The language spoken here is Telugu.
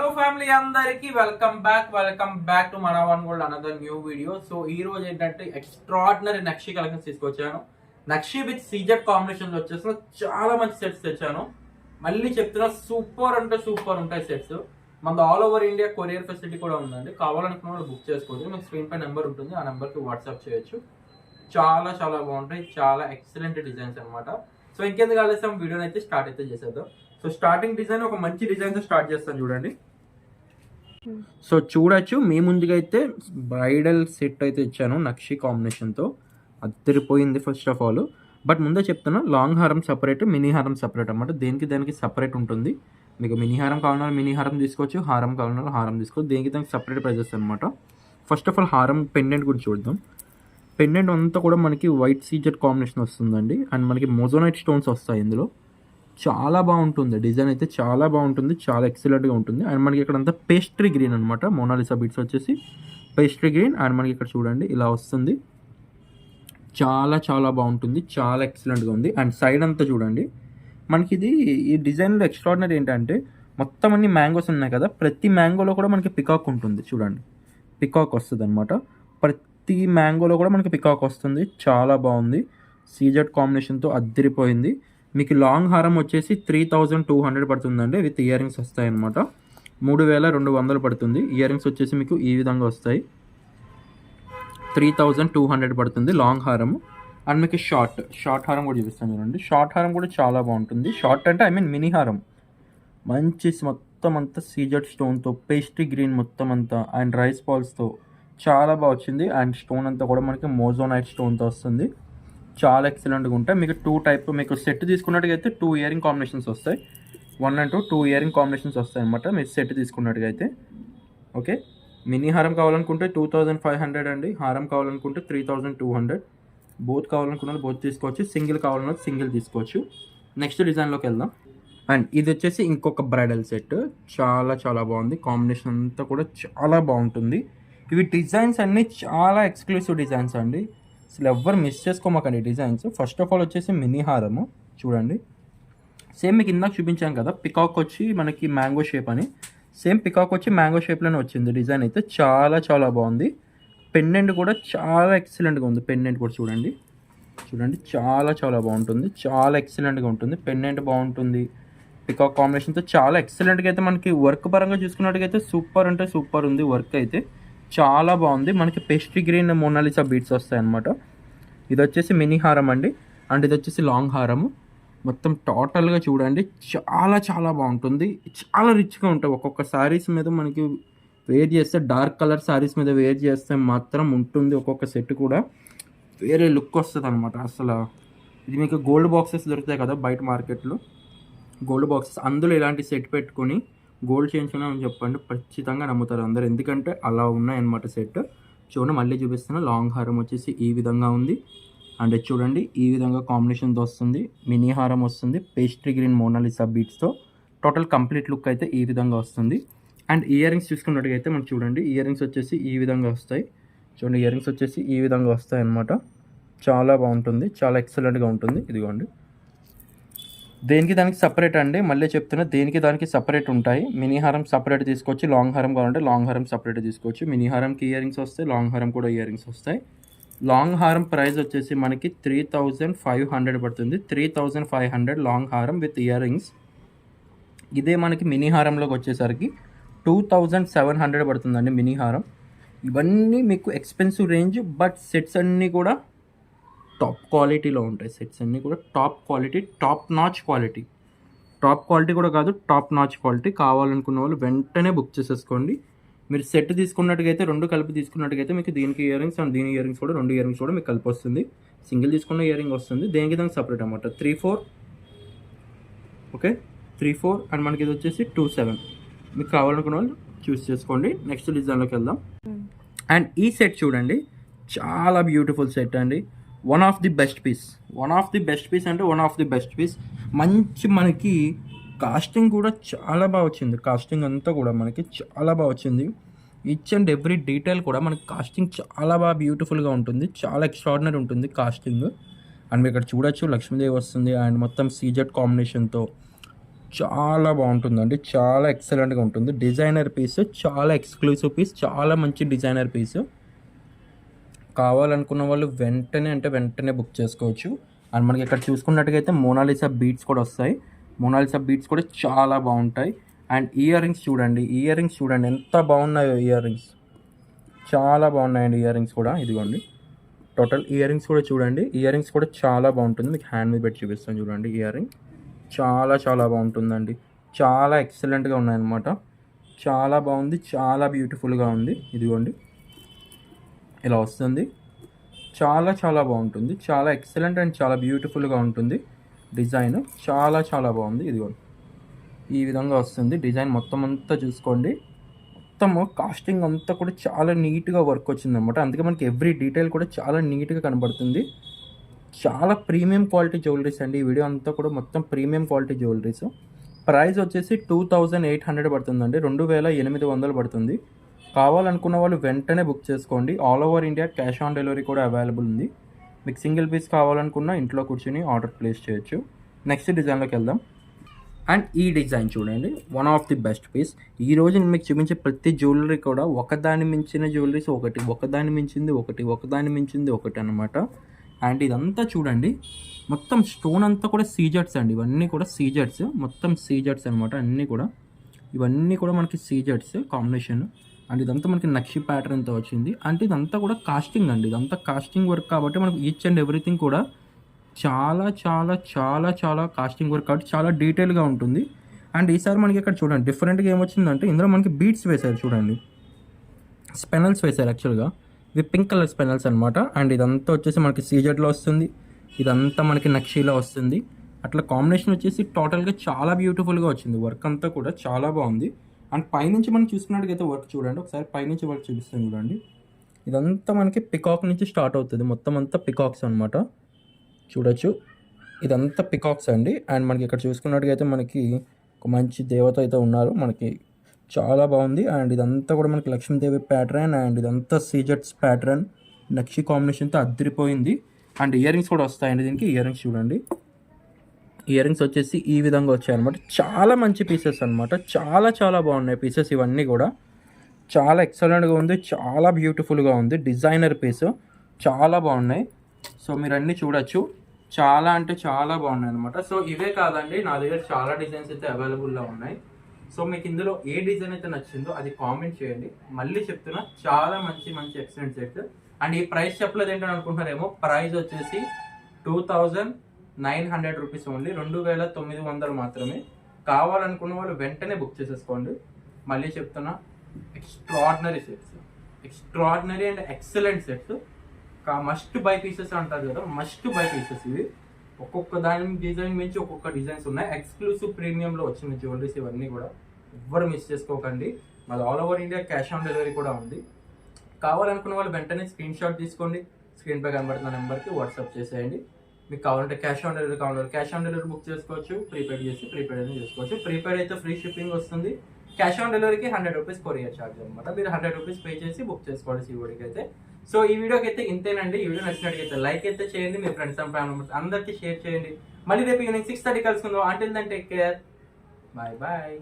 హలో ఫ్యామిలీ అందరికి welcome back welcome back to మన one gold another new video so ఈ రోజు ఏంటంటే ఎక్స్ట్రాడినరీ నక్షి కలెక్షన్స్ తీసుకొచ్చాను. నక్షి విత్ సీజెడ్ కాంబినేషన్ వచ్చేసిన చాలా మంచి సెట్స్ తెచ్చాను. మళ్ళీ చెప్తున్నా సూపర్ అంటే సూపర్ ఉంటాయి సెట్స్ మన all over India courier facility కూడా ఉందండి. కావాలనుకున్న వాళ్ళు బుక్ చేసుకోవచ్చు. మీకు స్క్రీన్ పై నెంబర్ ఉంటుంది. ఆ నెంబర్కి వాట్సాప్ చేయొచ్చు. చాలా చాలా బాగుంటాయి. చాలా ఎక్సలెంట్ డిజైన్స్ అనమాట సో ఇంకెందుకు ఆలస్యం? వీడియోని అయితే స్టార్ట్ అయితే చేసేద్దాం. సో స్టార్టింగ్ డిజైన్ ఒక మంచి డిజైన్తో స్టార్ట్ చేస్తాను చూడండి. సో చూడొచ్చు. మీ ముందుగా అయితే బ్రైడల్ సెట్ అయితే ఇచ్చాను నక్షి కాంబినేషన్తో అద్దరిపోయింది ఫస్ట్ ఆఫ్ ఆల్ బట్ ముందే చెప్తున్నా లాంగ్ హారం సపరేట్ మినీ హారం సపరేట్ అనమాట దేనికి దానికి సపరేట్ ఉంటుంది. మీకు మినీ హారం కావాలన్నా మినీ హారం తీసుకోవచ్చు హారం కావాలన్నా హారం తీసుకోవచ్చు. దేనికి దానికి సపరేట్ ప్రైజెస్ అనమాట ఫస్ట్ ఆఫ్ ఆల్ హారం పెండెంట్ కూడా చూద్దాం. పెండెంట్ అంతా కూడా మనకి వైట్ సీజెడ్ కాంబినేషన్ వస్తుందండి. అండ్ మనకి మొజోనైట్ స్టోన్స్ వస్తాయి ఇందులో. చాలా బాగుంటుంది. డిజైన్ అయితే చాలా బాగుంటుంది. చాలా ఎక్సలెంట్గా ఉంటుంది. అండ్ మనకి ఇక్కడ అంతా పేస్ట్రీ గ్రీన్ అనమాట మోనాలిసా బీట్స్ వచ్చేసి పేస్ట్రీ గ్రీన్. అండ్ మనకి ఇక్కడ చూడండి ఇలా వస్తుంది. చాలా చాలా బాగుంటుంది. చాలా ఎక్సలెంట్గా ఉంది. అండ్ సైడ్ అంతా చూడండి మనకి ఇది ఈ డిజైన్లో ఎక్స్ట్రాడినరీ ఏంటంటే మొత్తం అన్ని మ్యాంగోస్ ఉన్నాయి కదా. ప్రతి మ్యాంగోలో కూడా మనకి పికాక్ ఉంటుంది. చూడండి పికాక్ వస్తుంది అనమాట ప్రతి మ్యాంగోలో కూడా మనకి పికాక్ వస్తుంది. చాలా బాగుంది. సీజెడ్ కాంబినేషన్తో అద్దరిపోయింది. మీకు లాంగ్ హారం వచ్చేసి త్రీ థౌజండ్ టూ హండ్రెడ్ పడుతుందండి. విత్ ఇయర్ రింగ్స్ వస్తాయన్నమాట. మూడు వేల రెండు వందలు పడుతుంది. ఇయర్ రింగ్స్ వచ్చేసి మీకు ఈ విధంగా వస్తాయి. త్రీ థౌజండ్ టూ హండ్రెడ్ పడుతుంది లాంగ్ హారం అండ్ మీకు షార్ట్ షార్ట్ హారం కూడా చూపిస్తాను చూడండి. షార్ట్ హారం కూడా చాలా బాగుంటుంది. షార్ట్ అంటే ఐ మీన్ మినీ హారం. మంచి మొత్తం అంతా సీజెడ్ స్టోన్తో పేస్ట్రీ గ్రీన్ మొత్తం అంతా అండ్ రైస్ బాల్స్తో చాలా బాగా వచ్చింది. అండ్ స్టోన్ అంతా కూడా మనకి మోజోనైట్ స్టోన్తో వస్తుంది. చాలా ఎక్సలెంట్గా ఉంటాయి. మీకు టూ టైప్ మీకు సెట్ తీసుకున్నట్టుగైతే అయితే టూ ఇయరింగ్ కాంబినేషన్స్ వస్తాయి. One and two two earring combinations వస్తాయి అనమాట మీరు సెట్ తీసుకున్నట్టుగైతే. ఓకే మినీ హారం కావాలనుకుంటే టూ థౌజండ్ ఫైవ్ హండ్రెడ్ అండి. హారం కావాలనుకుంటే three thousand two hundred both కావాలనుకున్న బోత్ తీసుకోవచ్చు. సింగిల్ కావాలన్నది సింగిల్ తీసుకోవచ్చు. నెక్స్ట్ డిజైన్లోకి వెళ్దాం. అండ్ ఇది వచ్చేసి ఇంకొక బ్రైడల్ సెట్ చాలా చాలా బాగుంది. కాంబినేషన్ అంతా కూడా చాలా బాగుంటుంది. ఇవి డిజైన్స్ అన్నీ చాలా ఎక్స్క్లూసివ్ డిజైన్స్ అండి. అసలు ఎవ్వరు మిస్ చేసుకోమాకండి డిజైన్స్ ఫస్ట్ ఆఫ్ ఆల్ వచ్చేసి మినీ హారము. చూడండి. సేమ్ మీకు ఇందాక చూపించాం కదా పికాక్ వచ్చి మనకి మ్యాంగో షేప్ అని. సేమ్ పికాక్ వచ్చి మ్యాంగో షేప్లోనే వచ్చింది డిజైన్ అయితే. చాలా చాలా బాగుంది. పెండెంట్ కూడా చాలా ఎక్సలెంట్గా ఉంది. పెండెంట్ కూడా చూడండి. చూడండి చాలా చాలా బాగుంటుంది. చాలా ఎక్సలెంట్గా ఉంటుంది. పెండెంట్ బాగుంటుంది. పికాక్ కాంబినేషన్తో చాలా ఎక్సలెంట్గా అయితే మనకి వర్క్ పరంగా చూసుకున్నట్టుగా అయితే సూపర్ అంటే సూపర్ ఉంది వర్క్ అయితే. చాలా బాగుంది. మనకి పేస్ట్రీ గ్రీన్ మోనాలిసా బీట్స్ వస్తాయి అనమాట ఇది వచ్చేసి మినీ హారం అండి. అండ్ ఇది వచ్చేసి లాంగ్ హారము. మొత్తం టోటల్గా చూడండి చాలా చాలా బాగుంటుంది. చాలా రిచ్గా ఉంటాయి. ఒక్కొక్క శారీస్ మీద మనకి వేర్ చేస్తే డార్క్ కలర్ శారీస్ మీద వేర్ చేస్తే మాత్రం ఉంటుంది ఒక్కొక్క సెట్ కూడా. వేరే లుక్ వస్తుంది అనమాట అసలు. ఇది మీకు గోల్డ్ బాక్సెస్ దొరుకుతాయి కదా బయట మార్కెట్లో గోల్డ్ బాక్సెస్ అందులో ఇలాంటి సెట్ పెట్టుకొని గోల్డ్ చేయించుకున్నామని చెప్పండి. ఖచ్చితంగా నమ్ముతారు అందరు. ఎందుకంటే అలా ఉన్నాయన్నమాట సెట్. చూడండి మళ్ళీ చూపిస్తున్న. లాంగ్ హారం వచ్చేసి ఈ విధంగా ఉంది. అండ్ చూడండి ఈ విధంగా కాంబినేషన్తో వస్తుంది. మినీ హారం వస్తుంది. పేస్ట్రీ గ్రీన్ మోనాలిసా బీట్స్తో టోటల్ కంప్లీట్ లుక్ అయితే ఈ విధంగా వస్తుంది. అండ్ ఇయర్ రింగ్స్ చూసుకున్నట్టుగా మనం చూడండి ఇయర్ రింగ్స్ వచ్చేసి ఈ విధంగా వస్తాయి. చూడండి ఇయర్ రింగ్స్ వచ్చేసి ఈ విధంగా వస్తాయి అన్నమాట చాలా బాగుంటుంది. చాలా ఎక్సలెంట్గా ఉంటుంది. ఇదిగోండి. దేనికి దానికి సపరేట్ అండి? మళ్ళీ చెప్తున్నా దేనికి దానికి సపరేట్ ఉంటాయి? మినీ హారం సపరేట్ తీసుకోవచ్చు లాంగ్ హారం కావాలంటే లాంగ్ హారం సపరేట్ తీసుకోవచ్చు. మినీ హారంకి ఇయర్ రింగ్స్ వస్తాయి లాంగ్ హారం కూడా ఇయర్ రింగ్స్ వస్తాయి. లాంగ్ హారం ప్రైస్ వచ్చేసి మనకి త్రీ థౌజండ్ ఫైవ్ హండ్రెడ్ పడుతుంది. Three thousand five hundred long హారం విత్ ఇయర్ రింగ్స్ ఇదే మనకి మినీ హారంలోకి వచ్చేసరికి టూ థౌజండ్ సెవెన్ హండ్రెడ్ పడుతుందండి మినీ హారం. ఇవన్నీ మీకు ఎక్స్పెన్సివ్ రేంజ్ బట్ సెట్స్ అన్నీ కూడా టాప్ క్వాలిటీలో ఉంటాయి సెట్స్ అన్నీ కూడా top quality top notch quality top quality కూడా కాదు టాప్ నాచ్ క్వాలిటీ కావాలనుకున్న వాళ్ళు వెంటనే బుక్ చేసేసుకోండి. మీరు సెట్ తీసుకున్నట్టుగైతే రెండు కలిపి తీసుకున్నట్టుగైతే మీకు దీనికి ఇయర్ రింగ్స్ అండ్ దీని ఇయర్ రింగ్స్ కూడా రెండు ఇయర్ రింగ్స్ కూడా మీకు కలిపి వస్తుంది. సింగిల్ తీసుకున్న ఇయర్ రింగ్ వస్తుంది. దేనికి దానికి సపరేట్ అనమాట three four okay three four and మనకి ఇది వచ్చేసి టూ సెవెన్ మీకు కావాలనుకున్న వాళ్ళు చూస్ చేసుకోండి. నెక్స్ట్ డిజైన్లోకి వెళ్దాం. అండ్ ఈ సెట్ చూడండి. చాలా బ్యూటిఫుల్ సెట్ అండి. One of the best piece one of the best piece అంటే one of the best piece మంచి మనకి కాస్టింగ్ కూడా చాలా బాగా వచ్చింది. కాస్టింగ్ అంతా కూడా మనకి చాలా బాగా వచ్చింది. ఈచ్ అండ్ ఎవ్రీ డీటెయిల్ కూడా మనకి కాస్టింగ్ చాలా బాగా బ్యూటిఫుల్గా ఉంటుంది. చాలా ఎక్స్ట్రాడినరీ ఉంటుంది కాస్టింగ్ అండ్ మీరు ఇక్కడ చూడొచ్చు లక్ష్మీదేవి వస్తుంది. అండ్ మొత్తం సీజెట్ కాంబినేషన్తో చాలా బాగుంటుందండి చాలా ఎక్సలెంట్గా ఉంటుంది. డిజైనర్ పీస్ చాలా ఎక్స్క్లూసివ్ పీస్ చాలా మంచి డిజైనర్ పీస్ కావాలనుకున్న వాళ్ళు వెంటనే అంటే వెంటనే బుక్ చేసుకోవచ్చు. అండ్ మనకి ఇక్కడ చూసుకున్నట్టుగైతే అయితే మోనాలిసా బీట్స్ కూడా వస్తాయి. మోనాలిసా బీట్స్ కూడా చాలా బాగుంటాయి. అండ్ ఇయర్ రింగ్స్ చూడండి ఇయర్ రింగ్స్ చూడండి ఎంత బాగున్నాయో ఇయర్ రింగ్స్ చాలా బాగున్నాయండి ఇయర్ రింగ్స్ కూడా ఇదిగోండి. టోటల్ ఇయర్ రింగ్స్ కూడా చూడండి ఇయర్ రింగ్స్ కూడా చాలా బాగుంటుంది. మీకు హ్యాండ్ మీద పెట్టి చూపిస్తాను చూడండి ఇయర్ రింగ్ చాలా చాలా బాగుంటుందండి. చాలా ఎక్సలెంట్గా ఉన్నాయన్నమాట. చాలా బాగుంది చాలా బ్యూటిఫుల్గా ఉంది. ఇదిగోండి. ఇలా వస్తుంది. చాలా చాలా బాగుంటుంది. చాలా ఎక్సలెంట్ అండ్ చాలా బ్యూటిఫుల్గా ఉంటుంది. డిజైన్ చాలా చాలా బాగుంది. ఇదిగోండి ఈ విధంగా వస్తుంది. డిజైన్ మొత్తం అంతా చూసుకోండి. మొత్తము కాస్టింగ్ అంతా కూడా చాలా నీట్గా వర్క్ వచ్చిందనమాట అందుకే మనకి ఎవ్రీ డీటెయిల్ కూడా చాలా నీట్గా కనబడుతుంది. చాలా ప్రీమియం క్వాలిటీ జ్యువెలరీస్ అండి. ఈ వీడియో అంతా కూడా మొత్తం ప్రీమియం క్వాలిటీ జ్యువెలరీస్ ప్రైస్ వచ్చేసి టూ థౌజండ్ ఎయిట్ హండ్రెడ్ పడుతుందండి. రెండు వేల ఎనిమిది వందలు పడుతుంది. కావాలనుకున్న వాళ్ళు వెంటనే బుక్ చేసుకోండి. All over India cash on delivery కూడా అవైలబుల్ ఉంది. మీకు సింగిల్ పీస్ కావాలనుకున్న ఇంట్లో కూర్చొని ఆర్డర్ ప్లేస్ చేయొచ్చు. నెక్స్ట్ డిజైన్లోకి వెళ్దాం. అండ్ ఈ డిజైన్ చూడండి. One of the best piece ఈ రోజు నేను మీకు చూపించే ప్రతి జ్యువెలరీ కూడా ఒకదాని మించిన జ్యువెలరీస్ ఒకటి ఒకదాని మించింది ఒకటి ఒకదాని మించింది ఒకటి అనమాట అండ్ ఇదంతా చూడండి. మొత్తం స్టోన్ అంతా కూడా సీజర్స్ అండి. ఇవన్నీ కూడా సీజర్స్ మొత్తం సీజర్స్ అనమాట అన్నీ కూడా. ఇవన్నీ కూడా మనకి సీజర్స్ కాంబినేషన్ అండ్ ఇదంతా మనకి నక్షి ప్యాటర్న్తో వచ్చింది. అంటే ఇదంతా కూడా కాస్టింగ్ అండి. ఇదంతా కాస్టింగ్ వర్క్ కాబట్టి మనకి ఈచ్ అండ్ ఎవ్రీథింగ్ కూడా చాలా చాలా చాలా చాలా కాస్టింగ్ వర్క్ కాబట్టి చాలా డీటెయిల్గా ఉంటుంది. అండ్ ఈసారి మనకి ఇక్కడ చూడండి డిఫరెంట్గా ఏమొచ్చిందంటే ఇందులో మనకి బీట్స్ వేశారు చూడండి. స్పెనల్స్ వేశారు యాక్చువల్గా ఇవి పింక్ కలర్ స్పెనల్స్ అనమాట అండ్ ఇదంతా వచ్చేసి మనకి సీజెడ్లో వస్తుంది. ఇదంతా మనకి నక్షీలో వస్తుంది. అట్లా కాంబినేషన్ వచ్చేసి టోటల్గా చాలా బ్యూటిఫుల్గా వచ్చింది. వర్క్ అంతా కూడా చాలా బాగుంది. అండ్ పైనుంచి మనం చూసుకున్నట్టుగా వర్క్ చూడండి. ఒకసారి పైనుంచి వర్క్ చూపిస్తాను చూడండి. ఇదంతా మనకి పికాక్ నుంచి స్టార్ట్ అవుతుంది. మొత్తం అంతా పికాక్స్ అనమాట చూడొచ్చు. ఇదంతా పికాక్స్ అండి. అండ్ మనకి ఇక్కడ చూసుకున్నట్టుగైతే మనకి ఒక మంచి దేవత అయితే ఉన్నారు. మనకి చాలా బాగుంది. అండ్ ఇదంతా కూడా మనకి లక్ష్మీదేవి ప్యాటర్న్ అండ్ ఇదంతా సీజెట్స్ ప్యాటర్న్ నక్షి కాంబినేషన్తో అద్దరిపోయింది. అండ్ ఇయర్ రింగ్స్ కూడా వస్తాయండి దీనికి. ఇయర్ రింగ్స్ చూడండి. ఇయర్ రింగ్స్ వచ్చేసి ఈ విధంగా వచ్చాయి అనమాట చాలా మంచి పీసెస్ అనమాట చాలా చాలా బాగున్నాయి పీసెస్ ఇవన్నీ కూడా. చాలా ఎక్సలెంట్గా ఉంది. చాలా బ్యూటిఫుల్గా ఉంది. డిజైనర్ పీస్ చాలా బాగున్నాయి. సో మీరు అన్నీ చూడొచ్చు. చాలా అంటే చాలా బాగున్నాయి అనమాట సో ఇవే కాదండి. నా దగ్గర చాలా డిజైన్స్ అయితే అవైలబుల్లో ఉన్నాయి. సో మీకు ఇందులో ఏ డిజైన్ అయితే నచ్చిందో అది కామెంట్ చేయండి. మళ్ళీ చెప్తున్నా చాలా మంచి మంచి ఎక్సలెంట్ సెట్ అండ్ ఈ ప్రైస్ చెప్పలేదు ఏంటని అనుకుంటున్నారేమో ప్రైస్ వచ్చేసి two thousand nine hundred rupees only రెండు వేల తొమ్మిది వందలు మాత్రమే. కావాలనుకున్న వాళ్ళు వెంటనే బుక్ చేసేసుకోండి. మళ్ళీ చెప్తున్నా extraordinary sets. Extraordinary and excellent sets. Must buy pieces అంటారు కదా మస్ట్ బై పీసెస్ ఇవి. ఒక్కొక్క దాని డిజైన్ మించి ఒక్కొక్క డిజైన్స్ ఉన్నాయి. ఎక్స్క్లూసివ్ ప్రీమియంలో వచ్చిన జ్యువెలరీస్ ఇవన్నీ కూడా ఎవ్వరు మిస్ చేసుకోకండి. మాది all over India cash on delivery కూడా ఉంది. కావాలనుకున్న వాళ్ళు వెంటనే స్క్రీన్ షాట్ తీసుకోండి. స్క్రీన్ పై కనబడుతున్న నెంబర్కి వాట్సాప్ చేసేయండి. మీకు కావాలంటే క్యాష్ ఆన్ డెలివరీ కావాలంటే క్యాష్ ఆన్ డెలివరీ బుక్ చేసుకోవచ్చు ప్రీపెయిడ్ చేసి ప్రీపెయిడ్ అయితే చేసుకోవచ్చు. ప్రీపెయిడ్ అయితే ఫ్రీ షిప్పింగ్ వస్తుంది. క్యాష్ ఆన్ డెలివరీకి హండ్రెడ్ రూపీస్ కొరియర్ ఛార్జ్ అనమాట మీరు హండ్రెడ్ రూపీస్ పే చేసి బుక్ చేసుకోవాలి సీఓడికి అయితే. సో ఈ వీడియోకి అయితే ఇంతేనండి. ఈ వీడియో నచ్చినట్టుగా లైక్ అయితే చేయండి. మీ ఫ్రెండ్స్ అండ్ ఫ్యామిలీ మెంబర్స్ అందరికీ షేర్ చేయండి. మళ్ళీ రేపు ఈవినింగ్ సిక్స్ థర్టీ కలుసుకుందాం. Until then take care bye bye